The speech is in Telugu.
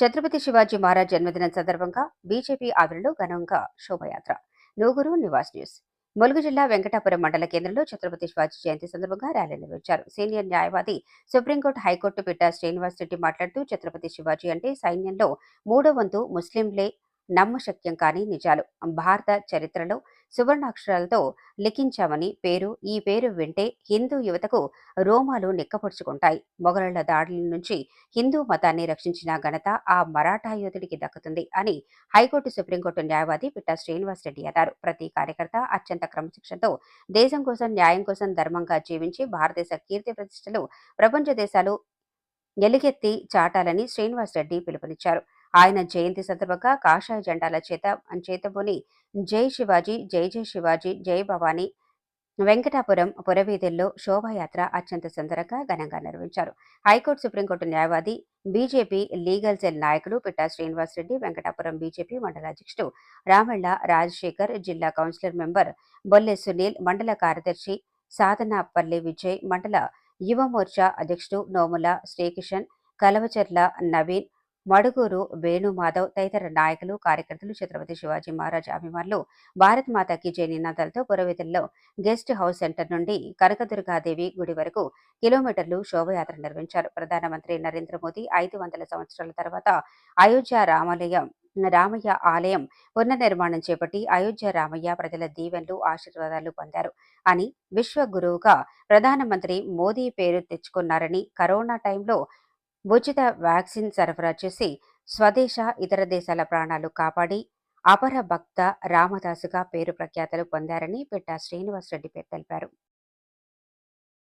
ఛత్రపతి శివాజీ మహారాజ్ జన్మదినం సందర్భంగా బీజేపీ ఆధ్వర్యంలో ఘనంగా శోభయాత్ర. నూగురు నివాస్ న్యూస్. ములుగు జిల్లా వెంకటాపురం మండల కేంద్రంలో ఛత్రపతి శివాజీ జయంతి సందర్భంగా ర్యాలీ నిర్వహించారు. సీనియర్ న్యాయవాది సుప్రీంకోర్టు హైకోర్టు పిట్ట శ్రీనివాస్ రెడ్డి మాట్లాడుతూ ఛత్రపతి శివాజీ అంటే సైన్యంలో మూడో వంతు ముస్లింలే నమ్మశక్యం కాని నిజాలు. భారత చరిత్రలో సువర్ణాక్షరాలతో లిఖించామని పేరు ఈ పేరు వింటే హిందూ యువతకు రోమాలు నిక్కపొడుచుకుంటాయి మొఘలుల దాడుల నుంచి హిందూ మతాన్ని రక్షించిన ఘనత ఆ మరాఠా యోధుడికి దక్కుతుంది అని హైకోర్టు సుప్రీంకోర్టు న్యాయవాది పిట్ట శ్రీనివాస్ రెడ్డి అన్నారు. ప్రతి కార్యకర్త అత్యంత క్రమశిక్షణతో దేశం కోసం న్యాయం కోసం ధర్మంగా జీవించి భారతదేశ కీర్తి ప్రతిష్టలు ప్రపంచ దేశాలు ఎలుగెత్తి చాటాలని శ్రీనివాస్ రెడ్డి పిలుపునిచ్చారు. ఆయన జయంతి సందర్భంగా కాషాయ జెండాల చేత చేతబోని జై శివాజీ జై జై శివాజీ జై భవానీ వెంకటాపురం పురవీధుల్లో శోభాయాత్ర అత్యంత సుందరంగా ఘనంగా నిర్వహించారు. హైకోర్టు సుప్రీంకోర్టు న్యాయవాది బీజేపీ లీగల్ సెల్ నాయకులు పిట్టా శ్రీనివాస్ రెడ్డి వెంకటాపురం బీజేపీ మండల అధ్యక్షుడు రామళ్ళ రాజశేఖర్ జిల్లా కౌన్సిలర్ మెంబర్ బొల్లె సునీల్ మండల కార్యదర్శి సాధనాపల్లి విజయ్ మండల యువ మోర్చా అధ్యక్షుడు నోముల శ్రీకిషన్ కలవచర్ల నవీన్ మడుగూరు వేణుమాధవ్ తదితర నాయకులు కార్యకర్తలు ఛత్రపతి శివాజీ మహారాజ్ అభిమానులు భారత్ మాతాకి జై నినాదాలతో పురవేతుల్లో గెస్ట్ హౌస్ సెంటర్ నుండి కనకదుర్గాదేవి గుడి వరకు కిలోమీటర్లు శోభయాత్ర నిర్వహించారు. ప్రధానమంత్రి నరేంద్ర మోదీ ఐదు వందల సంవత్సరాల తర్వాత అయోధ్య రామాలయం రామయ్య ఆలయం పునర్నిర్మాణం చేపట్టి అయోధ్య రామయ్య ప్రజల దీవెనలు ఆశీర్వాదాలు పొందారు అని విశ్వగురువుగా ప్రధానమంత్రి మోదీ పేరు తెచ్చుకున్నారని కరోనా టైంలో ఉచిత వ్యాక్సిన్ సరఫరా చేసి స్వదేశ ఇతర దేశాల ప్రాణాలు కాపాడి అపర భక్త రామదాసుగా పేరు ప్రఖ్యాతలు పొందారని పిట్ట శ్రీనివాసరెడ్డి తెలిపారు.